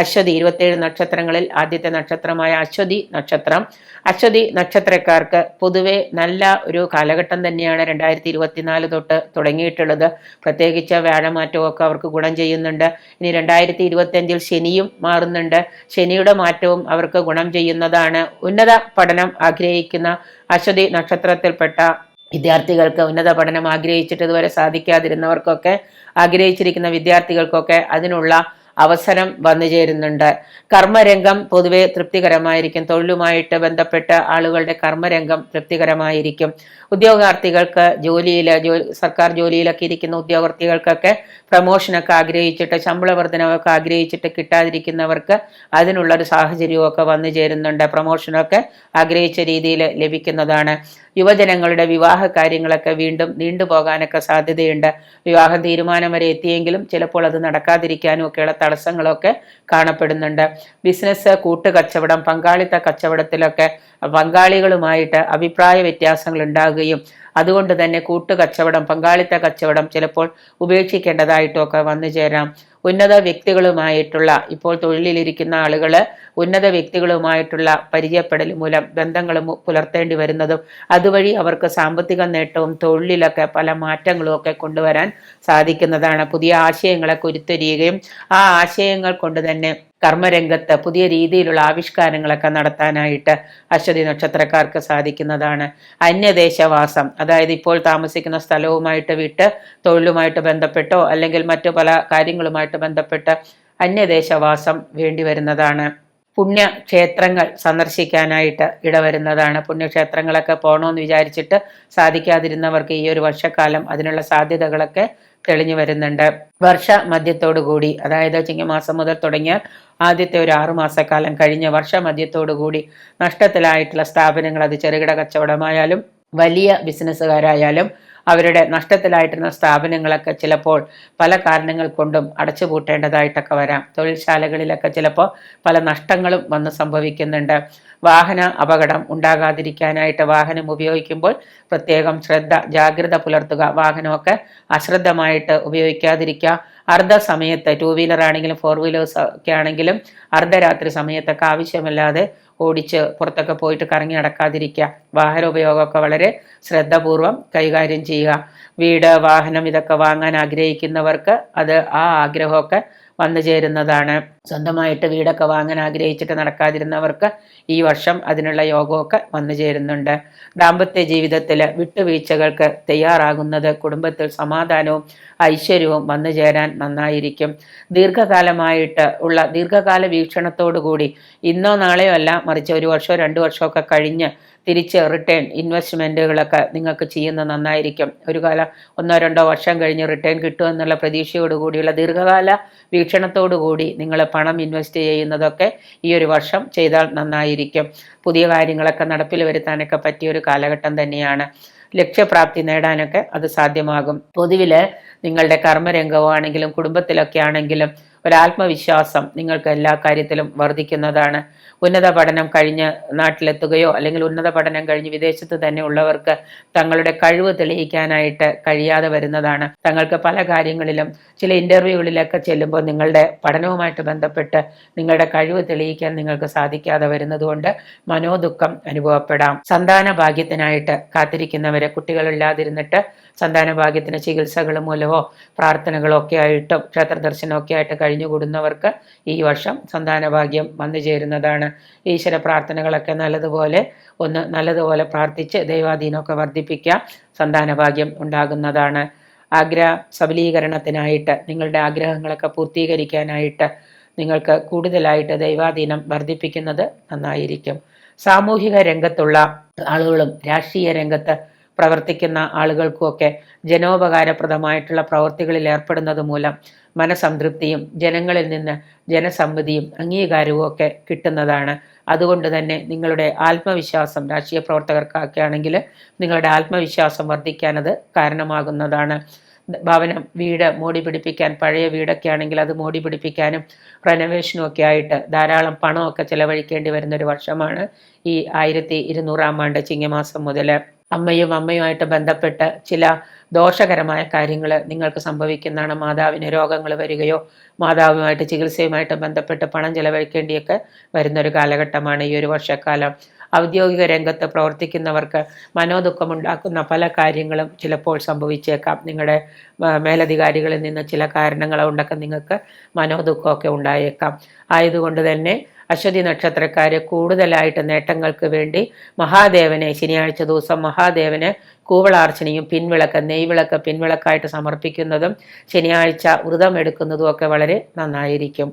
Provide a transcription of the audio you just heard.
അശ്വതി ഇരുപത്തേഴ് നക്ഷത്രങ്ങളിൽ ആദ്യത്തെ നക്ഷത്രമായ അശ്വതി നക്ഷത്രം. അശ്വതി നക്ഷത്രക്കാർക്ക് പൊതുവെ നല്ല ഒരു കാലഘട്ടം തന്നെയാണ് രണ്ടായിരത്തി ഇരുപത്തിനാല് തൊട്ട് തുടങ്ങിയിട്ടുള്ളത്. പ്രത്യേകിച്ച് വ്യാഴമാറ്റമൊക്കെ അവർക്ക് ഗുണം ചെയ്യുന്നുണ്ട്. ഇനി രണ്ടായിരത്തി ഇരുപത്തിയഞ്ചിൽ ശനിയും മാറുന്നുണ്ട്. ശനിയുടെ മാറ്റവും അവർക്ക് ഗുണം ചെയ്യുന്നതാണ്. ഉന്നത പഠനം ആഗ്രഹിക്കുന്ന അശ്വതി നക്ഷത്രത്തിൽപ്പെട്ട വിദ്യാർത്ഥികൾക്ക് ഉന്നത പഠനം ആഗ്രഹിച്ചിട്ട് ഇതുവരെ സാധിക്കാതിരുന്നവർക്കൊക്കെ ആഗ്രഹിച്ചിരിക്കുന്ന വിദ്യാർത്ഥികൾക്കൊക്കെ അതിനുള്ള അവസരം വന്നു ചേരുന്നുണ്ട്. കർമ്മരംഗം പൊതുവെ തൃപ്തികരമായിരിക്കും. തൊഴിലുമായിട്ട് ബന്ധപ്പെട്ട ആളുകളുടെ കർമ്മരംഗം തൃപ്തികരമായിരിക്കും. ഉദ്യോഗാർത്ഥികൾക്ക് ജോലിയിൽ സർക്കാർ ജോലിയിലൊക്കെ ഇരിക്കുന്ന ഉദ്യോഗാർത്ഥികൾക്കൊക്കെ പ്രമോഷനൊക്കെ ആഗ്രഹിച്ചിട്ട് ശമ്പള വർധനമൊക്കെ ആഗ്രഹിച്ചിട്ട് കിട്ടാതിരിക്കുന്നവർക്ക് അതിനുള്ളൊരു സാഹചര്യമൊക്കെ വന്നു ചേരുന്നുണ്ട്. പ്രമോഷനൊക്കെ ആഗ്രഹിച്ച രീതിയിൽ ലഭിക്കുന്നതാണ്. യുവജനങ്ങളുടെ വിവാഹ കാര്യങ്ങളൊക്കെ വീണ്ടും നീണ്ടുപോകാനൊക്കെ സാധ്യതയുണ്ട്. വിവാഹം തീരുമാനം വരെ എത്തിയെങ്കിലും ചിലപ്പോൾ അത് നടക്കാതിരിക്കാനും ഒക്കെയുള്ള തടസ്സങ്ങളൊക്കെ കാണപ്പെടുന്നുണ്ട്. ബിസിനസ് കൂട്ടുകച്ചവടം പങ്കാളിത്ത കച്ചവടത്തിലൊക്കെ പങ്കാളികളുമായിട്ട് അഭിപ്രായ വ്യത്യാസങ്ങൾ ഉണ്ടാകുകയും അതുകൊണ്ട് തന്നെ കൂട്ടുകച്ചവടം പങ്കാളിത്ത കച്ചവടം ചിലപ്പോൾ ഉപേക്ഷിക്കേണ്ടതായിട്ടൊക്കെ വന്നു ചേരാം. ഉന്നത വ്യക്തികളുമായിട്ടുള്ള ഇപ്പോൾ തൊഴിലിലിരിക്കുന്ന ആളുകൾ ഉന്നത വ്യക്തികളുമായിട്ടുള്ള പരിചയപ്പെടൽ മൂലം ബന്ധങ്ങൾ പുലർത്തേണ്ടി വരുന്നതും അതുവഴി അവർക്ക് സാമ്പത്തിക നേട്ടവും തൊഴിലിലൊക്കെ പല മാറ്റങ്ങളും ഒക്കെ കൊണ്ടുവരാൻ സാധിക്കുന്നതാണ്. പുതിയ ആശയങ്ങളെ കുരുത്തൊരിയുകയും ആ ആശയങ്ങൾ കൊണ്ട് തന്നെ കർമ്മരംഗത്ത് പുതിയ രീതിയിലുള്ള ആവിഷ്കാരങ്ങളൊക്കെ നടത്താനായിട്ട് അശ്വതി നക്ഷത്രക്കാർക്ക് സാധിക്കുന്നതാണ്. അന്യദേശവാസം അതായത് ഇപ്പോൾ താമസിക്കുന്ന സ്ഥലവുമായിട്ട് വിട്ട് തൊഴിലുമായിട്ട് ബന്ധപ്പെട്ടോ അല്ലെങ്കിൽ മറ്റു പല കാര്യങ്ങളുമായിട്ട് ബന്ധപ്പെട്ട് അന്യദേശവാസം വേണ്ടി വരുന്നതാണ്. പുണ്യക്ഷേത്രങ്ങൾ സന്ദർശിക്കാനായിട്ട് ഇടവരുന്നതാണ്. പുണ്യക്ഷേത്രങ്ങളൊക്കെ പോകണമെന്ന് വിചാരിച്ചിട്ട് സാധിക്കാതിരുന്നവർക്ക് ഈ ഒരു വർഷക്കാലം അതിനുള്ള സാധ്യതകളൊക്കെ തെളിഞ്ഞു വരുന്നുണ്ട്. വർഷ മധ്യത്തോടു കൂടി അതായത് ചിങ്ങമാസം മുതൽ തുടങ്ങിയ ആദ്യത്തെ ഒരു ആറുമാസക്കാലം കഴിഞ്ഞ വർഷമധ്യത്തോടുകൂടി മധ്യത്തോടു കൂടി നഷ്ടത്തിലായിട്ടുള്ള സ്ഥാപനങ്ങൾ അത് ചെറുകിട കച്ചവടമായാലും വലിയ ബിസിനസ്സുകാരായാലും അവരുടെ നഷ്ടത്തിലായിട്ടിരുന്ന സ്ഥാപനങ്ങളൊക്കെ ചിലപ്പോൾ പല കാരണങ്ങൾ കൊണ്ടും അടച്ചുപൂട്ടേണ്ടതായിട്ടൊക്കെ വരാം. തൊഴിൽശാലകളിലൊക്കെ ചിലപ്പോൾ പല നഷ്ടങ്ങളും വന്ന് സംഭവിക്കുന്നുണ്ട്. വാഹന അപകടം ഉണ്ടാകാതിരിക്കാനായിട്ട് വാഹനം ഉപയോഗിക്കുമ്പോൾ പ്രത്യേകം ശ്രദ്ധ ജാഗ്രത പുലർത്തുക. വാഹനമൊക്കെ അശ്രദ്ധമായിട്ട് ഉപയോഗിക്കാതിരിക്കുക. അർദ്ധ സമയത്ത് ടൂ വീലർ ആണെങ്കിലും ഫോർ വീലേഴ്സ് ഒക്കെ ആണെങ്കിലും അർദ്ധരാത്രി സമയത്തൊക്കെ ആവശ്യമില്ലാതെ ഓടിച്ച് പുറത്തൊക്കെ പോയിട്ട് കറങ്ങി നടക്കാതിരിക്കുക. വാഹന ഉപയോഗമൊക്കെ വളരെ ശ്രദ്ധപൂർവം കൈകാര്യം ചെയ്യുക. വീട് വാഹനം ഇതൊക്കെ വാങ്ങാൻ ആഗ്രഹിക്കുന്നവർക്ക് അത് ആ ആഗ്രഹമൊക്കെ വന്നു ചേരുന്നതാണ്. സ്വന്തമായിട്ട് വീടൊക്കെ വാങ്ങാൻ ആഗ്രഹിച്ചിട്ട് നടക്കാതിരുന്നവർക്ക് ഈ വർഷം അതിനുള്ള യോഗമൊക്കെ വന്നു ചേരുന്നുണ്ട്. ദാമ്പത്യ ജീവിതത്തിൽ വിട്ടുവീഴ്ചകൾക്ക് തയ്യാറാകുന്നത് കുടുംബത്തിൽ സമാധാനവും ഐശ്വര്യവും വന്നു ചേരാൻ നന്നായിരിക്കും. ദീർഘകാലമായിട്ട് ഉള്ള ദീർഘകാല വീക്ഷണത്തോടു കൂടി ഇന്നോ നാളെയോ അല്ല മറിച്ച് ഒരു വർഷമോ രണ്ട് വർഷമൊക്കെ കഴിഞ്ഞ് തിരിച്ച് റിട്ടേൺ ഇൻവെസ്റ്റ്മെന്റുകളൊക്കെ നിങ്ങൾക്ക് ചെയ്യുന്നത് നന്നായിരിക്കും. ഒരു കാലം ഒന്നോ രണ്ടോ വർഷം കഴിഞ്ഞ് റിട്ടേൺ കിട്ടുമെന്നുള്ള പ്രതീക്ഷയോടുകൂടിയുള്ള ദീർഘകാല വീക്ഷണത്തോടുകൂടി നിങ്ങൾ പണം ഇൻവെസ്റ്റ് ചെയ്യുന്നതൊക്കെ ഈ ഒരു വർഷം ചെയ്താൽ നന്നായിരിക്കും. പുതിയ കാര്യങ്ങളൊക്കെ നടപ്പിൽ വരുത്താനൊക്കെ പറ്റിയ ഒരു കാലഘട്ടം തന്നെയാണ്. ലക്ഷ്യപ്രാപ്തി നേടാനൊക്കെ അത് സാധ്യമാകും. പൊതുവിൽ നിങ്ങളുടെ കർമ്മരംഗമാണെങ്കിലും കുടുംബത്തിലൊക്കെ ആണെങ്കിലും ഒരാത്മവിശ്വാസം നിങ്ങൾക്ക് എല്ലാ കാര്യത്തിലും വർദ്ധിക്കുന്നതാണ്. ഉന്നത പഠനം കഴിഞ്ഞ് നാട്ടിലെത്തുകയോ അല്ലെങ്കിൽ ഉന്നത പഠനം കഴിഞ്ഞ് വിദേശത്ത് തന്നെ ഉള്ളവർക്ക് തങ്ങളുടെ കഴിവ് തെളിയിക്കാനായിട്ട് കഴിയാതെ വരുന്നതാണ്. തങ്ങൾക്ക് പല കാര്യങ്ങളിലും ചില ഇന്റർവ്യൂകളിലൊക്കെ ചെല്ലുമ്പോൾ നിങ്ങളുടെ പഠനവുമായിട്ട് ബന്ധപ്പെട്ട് നിങ്ങളുടെ കഴിവ് തെളിയിക്കാൻ നിങ്ങൾക്ക് സാധിക്കാതെ വരുന്നതുകൊണ്ട് മനോദുഃഖം അനുഭവപ്പെടാം. സന്താന ഭാഗ്യത്തിനായിട്ട് കാത്തിരിക്കുന്നവരെ കുട്ടികളില്ലാതിരുന്നിട്ട് സന്താന ഭാഗ്യത്തിന് ചികിത്സകൾ മൂലമോ പ്രാർത്ഥനകളോ ഒക്കെ ആയിട്ടും ക്ഷേത്ര ദർശനമൊക്കെ ആയിട്ട് കഴിഞ്ഞുകൂടുന്നവർക്ക് ഈ വർഷം സന്താനഭാഗ്യം വന്നു ചേരുന്നതാണ്. ഈശ്വര പ്രാർത്ഥനകളൊക്കെ നല്ലതുപോലെ ഒന്ന് നല്ലതുപോലെ പ്രാർത്ഥിച്ച് ദൈവാധീനമൊക്കെ വർദ്ധിപ്പിക്കുക സന്താന ഭാഗ്യം ഉണ്ടാകുന്നതാണ്. ആഗ്രഹ സബലീകരണത്തിനായിട്ട് നിങ്ങളുടെ ആഗ്രഹങ്ങളൊക്കെ പൂർത്തീകരിക്കാനായിട്ട് നിങ്ങൾക്ക് കൂടുതലായിട്ട് ദൈവാധീനം വർദ്ധിപ്പിക്കുന്നത് നന്നായിരിക്കും. സാമൂഹിക രംഗത്തുള്ള ആളുകളും രാഷ്ട്രീയ രംഗത്ത് പ്രവർത്തിക്കുന്ന ആളുകൾക്കുമൊക്കെ ജനോപകാരപ്രദമായിട്ടുള്ള പ്രവൃത്തികളിൽ ഏർപ്പെടുന്നത് മൂലം മനസംതൃപ്തിയും ജനങ്ങളിൽ നിന്ന് ജനസമ്മതിയും അംഗീകാരവും ഒക്കെ കിട്ടുന്നതാണ്. അതുകൊണ്ട് തന്നെ നിങ്ങളുടെ ആത്മവിശ്വാസം രാഷ്ട്രീയ പ്രവർത്തകർക്കൊക്കെ ആണെങ്കിൽ നിങ്ങളുടെ ആത്മവിശ്വാസം വർദ്ധിക്കാനത് കാരണമാകുന്നതാണ്. ഭവനം വീട് മോടി പിടിപ്പിക്കാൻ പഴയ വീടൊക്കെ ആണെങ്കിൽ അത് മോടി പിടിപ്പിക്കാനും റെനോവേഷനും ഒക്കെ ആയിട്ട് ധാരാളം പണമൊക്കെ ചെലവഴിക്കേണ്ടി വരുന്ന ഒരു വർഷമാണ് ഈ ആയിരത്തി ഇരുന്നൂറാം ആണ്ട് ചിങ്ങമാസം മുതൽ അമ്മയും അമ്മയുമായിട്ട് ബന്ധപ്പെട്ട് ചില ദോഷകരമായ കാര്യങ്ങൾ നിങ്ങൾക്ക് സംഭവിക്കുന്നതാണ്. മാതാവിന് രോഗങ്ങൾ വരികയോ മാതാവുമായിട്ട് ചികിത്സയുമായിട്ട് ബന്ധപ്പെട്ട് പണം ചെലവഴിക്കേണ്ടിയൊക്കെ വരുന്നൊരു കാലഘട്ടമാണ് ഈ ഒരു വർഷക്കാലം. ഔദ്യോഗിക രംഗത്ത് പ്രവർത്തിക്കുന്നവർക്ക് മനോദുഃഖമുണ്ടാക്കുന്ന പല കാര്യങ്ങളും ചിലപ്പോൾ സംഭവിച്ചേക്കാം. നിങ്ങളുടെ മേലധികാരികളിൽ നിന്ന് ചില കാരണങ്ങളുണ്ടൊക്കെ നിങ്ങൾക്ക് മനോദുഃഖമൊക്കെ ഉണ്ടായേക്കാം. ആയതുകൊണ്ട് തന്നെ അശ്വതി നക്ഷത്രക്കാര് കൂടുതലായിട്ട് നേട്ടങ്ങൾക്ക് വേണ്ടി മഹാദേവനെ ശനിയാഴ്ച ദിവസം മഹാദേവന് കൂവളാർച്ചനയും പിൻവിളക്ക് നെയ്വിളക്ക് പിൻവിളക്കായിട്ട് സമർപ്പിക്കുന്നതും ശനിയാഴ്ച വ്രതം എടുക്കുന്നതും ഒക്കെ വളരെ നന്നായിരിക്കും.